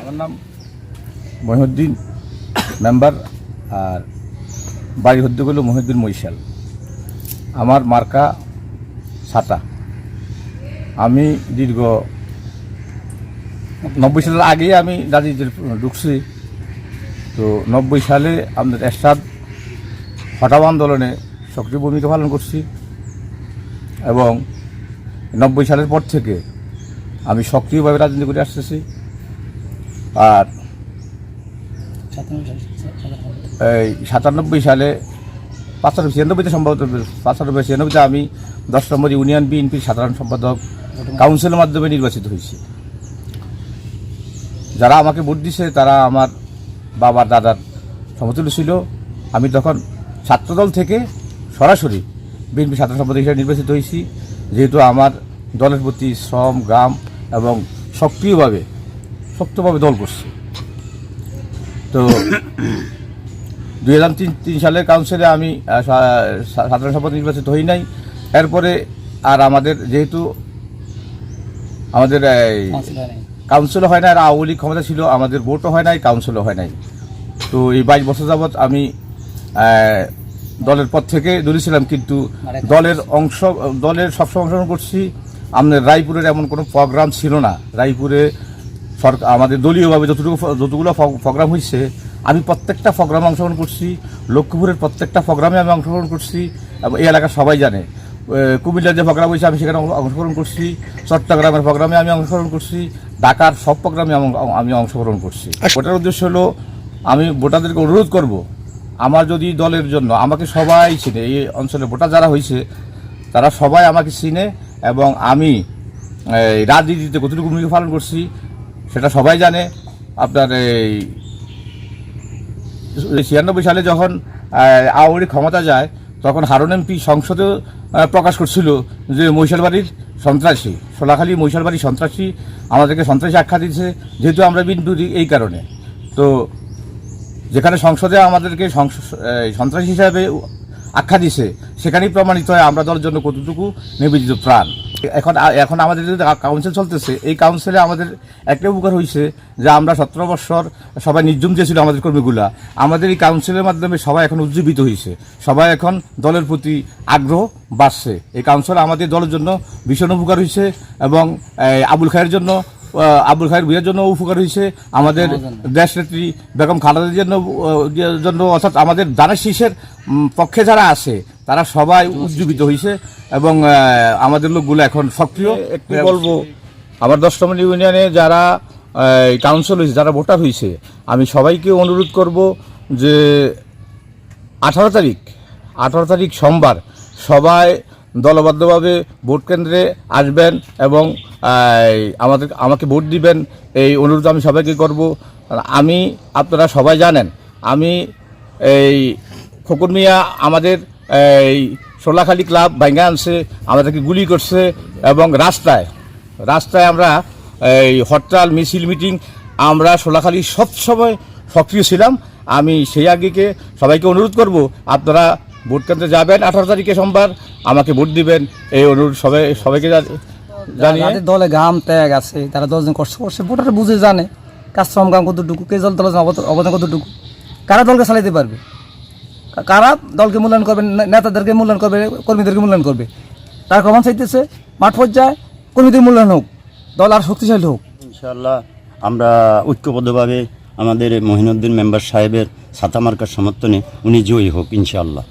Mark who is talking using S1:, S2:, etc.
S1: আমার নাম মহিউদ্দিন মেম্বার আর বাড়ি হদ্দ গেল মহিউদ্দিন মহিশাল। আমার মার্কা ছাতা। আমি দীর্ঘ নব্বই সালের আগেই আমি রাজনীতিতে ঢুকছি। তো নব্বই সালে আমাদের এরশাদ হঠাৎ আন্দোলনে সক্রিয় ভূমিকা পালন করছি এবং নব্বই সালের পর থেকে আমি সক্রিয়ভাবে রাজনীতি করে আসতেছি। আর এই সাতানব্বই সালে পাঁচানব্বই ছিয়ানব্বইতে সম্ভবত পাঁচানব্বই ছিয়ানব্বইতে আমি দশ নম্বর ইউনিয়ন বিএনপির সাধারণ সম্পাদক, কাউন্সিলের মাধ্যমে নির্বাচিত হয়েছি। যারা আমাকে ভোট দিছে, তারা আমার বাবার দাদার সমতুল্য ছিল। আমি তখন ছাত্রদল থেকে সরাসরি বিএনপি সাধারণ সম্পাদক হিসেবে নির্বাচিত হয়েছি। যেহেতু আমার দলের প্রতি শ্রম গ্রাম এবং সক্রিয়ভাবে শক্তভাবে দল করছে। তো দুই হাজার তিন তিন সালের কাউন্সিলে আমি সাধারণ সম্পাদক নির্বাচিত হই নাই। এরপরে আর আমাদের যেহেতু আমাদের কাউন্সিলও হয় না আর আওয়ামী লীগ ক্ষমতা ছিল আমাদের ভোটও হয় নাই কাউন্সিলও হয় নাই। তো এই বাইশ বছর যাবৎ আমি দলের পর থেকে দূরে ছিলাম কিন্তু দলের অংশ দলের সবসময় অংশগ্রহণ করছি। আমাদের রায়পুরের এমন কোনো প্রোগ্রাম ছিল না। রায়পুরে সরকার আমাদের দলীয়ভাবে যতটুকু যতগুলো প্রোগ্রাম হয়েছে আমি প্রত্যেকটা প্রোগ্রামে অংশগ্রহণ করছি লক্ষ্মীপুরের প্রত্যেকটা প্রোগ্রামে আমি অংশগ্রহণ করছি এবং এই এলাকার সবাই জানে। কুমিল্লার যে প্রোগ্রাম হয়েছে আমি সেখানে অংশগ্রহণ করছি চট্টগ্রামের প্রোগ্রামে আমি অংশগ্রহণ করছি ঢাকার সব প্রোগ্রামে আমি- আমি অংশগ্রহণ করছি। ওটার উদ্দেশ্য হলো আমি ভোটারদেরকে অনুরোধ করব আমার যদি দলের জন্য আমাকে সবাই চিনে এই অঞ্চলে ভোটার যারা হয়েছে তারা সবাই আমাকে চিনে এবং আমি রাজনীতিতে কতটুকু ভূমিকা পালন করছি, সেটা সবাই জানে। আপনার এই, ছিয়ানব্বই সালে যখন আওয়ামী ক্ষমতা যায়, তখন হারুন এমপি সংসদে প্রকাশ করছিল যে মহিষালবাড়ির সন্ত্রাসী, সোলাখালী মহিষালবাড়ির সন্ত্রাসী আমাদেরকে সন্ত্রাসী আখ্যা দিচ্ছে যেহেতু আমরা বিন্দু এই কারণে। তো যেখানে সংসদে আমাদেরকে সন্ত্রাসী হিসাবে আখ্যা দিছে সেখানেই প্রমাণিত হয় আমরা দলের জন্য কতটুকু নিবেদিত প্রাণ এখন এখন আমাদের যে কাউন্সিল চলতেছে এই কাউন্সিলে আমাদের একটা উপকার হয়েছে যে আমরা সতেরো বছর সবাই নির্জুম দিয়েছিল আমাদের কর্মীগুলা আমাদের এই কাউন্সিলের মাধ্যমে সবাই এখন উজ্জীবিত হয়েছে সবাই এখন দলের প্রতি আগ্রহ বাড়ছে। এই কাউন্সিল আমাদের দলের জন্য ভীষণ উপকার হয়েছে এবং আবুল খায়ের জন্য আবুল খায়ের বিয়ের জন্য উপকার হয়েছে আমাদের দেশ নেত্রী বেগম খালেদার জন্য জন্য অর্থাৎ আমাদের দানের শীষের পক্ষে যারা আছে তারা সবাই উজ্জীবিত হয়েছে এবং আমাদের লোকগুলো এখন সক্রিয়। একটু বলব আমার দশ নম্বর ইউনিয়নে যারা কাউন্সিল হয়েছে যারা ভোটার হয়েছে আমি সবাইকে অনুরোধ করব যে আঠারো তারিখ আঠারো তারিখ সোমবার সবাই দলবদ্ধভাবে ভোট কেন্দ্রে আসবেন এবং আমাদের, আমাকে ভোট দিবেন। এই অনুরোধ আমি সবাইকে করব। আমি, আপনারা সবাই জানেন, আমি এই খোকন মিয়া আমাদের এই সোলাখালী ক্লাব ভাঙ্গা আনছে, আমাদেরকে গুলি করছে এবং রাস্তায় রাস্তায় আমরা এই হরতাল, মিছিল, মিটিং, আমরা সোলাখালী সবসময় সক্রিয় ছিলাম। আমি সেই আগেকে সবাইকে অনুরোধ করব, আপনারা ভোট কেন্দ্রে যাবেন আঠারো তারিখে সোমবার, আমাকে ভোট দিবেন, এই অনুরোধ সবাই, সবাইকে জানিয়ে
S2: দলে গাম ত্যাগ আছে, তারা দশজন কষ্ট করছে ভোটার বুঝে জানে, কাজ শ্রম গাম কতটুকু, কে দল দলের অবদান কতটুকু, কারা দলকে চালাইতে পারবে? কারা দলকে মূল্যায়ন করবে নেতাদেরকে মূল্যায়ন করবে, কর্মীদেরকে মূল্যায়ন করবে? তারা কমান চাইতেছে, মাঠ পর্যায়ে কর্মীদের মূল্যায়ন হোক, দল আর শক্তিশালী হোক।
S3: ইনশাআল্লাহ, আমরা ঐক্যবদ্ধভাবে আমাদের মহিনুদ্দিন মেম্বার সাহেবের ছাতা মার্কার সমর্থনে উনি জয়ী হোক, ইনশাআল্লাহ।